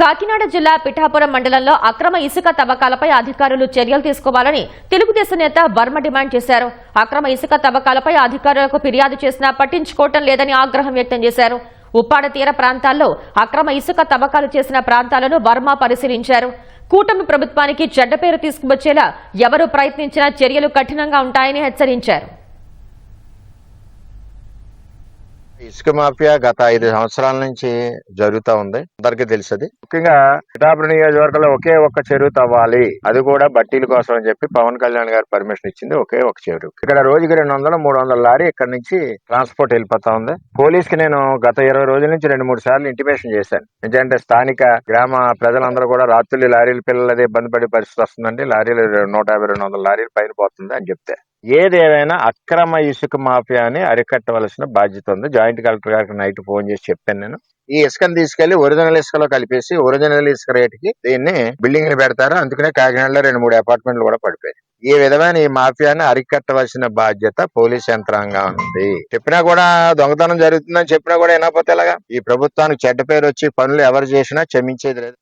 కాకినాడ జిల్లా పిఠాపురం మండలంలో అక్రమ ఇసుక తవ్వకాలపై అధికారులు చర్యలు తీసుకోవాలని తెలుగుదేశం నేత వర్మ డిమాండ్ చేశారు. అక్రమ ఇసుక తవ్వకాలపై అధికారులకు ఫిర్యాదు చేసినా పట్టించుకోవటం లేదని ఆగ్రహం వ్యక్తం చేశారు. ఉప్పాడ తీర ప్రాంతాల్లో అక్రమ ఇసుక తవ్వకాలు చేసిన ప్రాంతాలను వర్మ పరిశీలించారు. కూటమి ప్రభుత్వానికి చెడ్డ పేరు తీసుకువచ్చేలా ఎవరు ప్రయత్నించినా చర్యలు కఠినంగా ఉంటాయని హెచ్చరించారు. ఇసుక మాఫియా గత ఐదు సంవత్సరాల నుంచి జరుగుతా ఉంది. అందరికీ తెలుసది. ముఖ్యంగా పిఠాపురం నియోజకవర్గంలో ఒకే ఒక్క చెరువు తవ్వాలి. అది కూడా బట్టీల కోసం అని చెప్పి పవన్ కళ్యాణ్ గారు పర్మిషన్ ఇచ్చింది ఒకే ఒక చెరువు. ఇక్కడ రోజుకి రెండు వందల మూడు వందల లారీ ఇక్కడ నుంచి ట్రాన్స్పోర్ట్ వెళ్ళిపోతా ఉంది. పోలీస్కి నేను గత ఇరవై రోజుల నుంచి రెండు మూడు సార్లు ఇంటిమేషన్ చేశాను. ఎందుకంటే స్థానిక గ్రామ ప్రజలందరూ కూడా రాత్రులు లారీల పిల్లలది ఇబ్బంది పడే పరిస్థితి వస్తుందండి. లారీలు నూట యాభై రెండు వందల లారీలు పైన పోతుంది అని చెప్తే. ఏదేమైనా అక్రమ ఇసుక మాఫియాని అరికట్టవలసిన బాధ్యత ఉంది. జాయింట్ కలెక్టర్ గారికి నైట్ ఫోన్ చేసి చెప్పాను నేను. ఈ ఇసుకను తీసుకెళ్ళి ఒరిజినల్ ఇసుకలో కలిపేసి ఒరిజినల్ ఇసుక రేటుకి దీన్ని బిల్డింగ్ని పెడతారు. అందుకనే కాకినాడలో రెండు మూడు అపార్ట్మెంట్లు కూడా పడిపోయాయి. ఈ విధమైన ఈ మాఫియాని అరికట్టవలసిన బాధ్యత పోలీస్ యంత్రాంగం ఉంది. చెప్పినా కూడా దొంగతనం జరుగుతుందని చెప్పినా కూడా వినకపోతే ఎలాగా? ఈ ప్రభుత్వానికి చెడ్డ పేరు వచ్చి పనులు ఎవరు చేసినా క్షమించేది లేదు.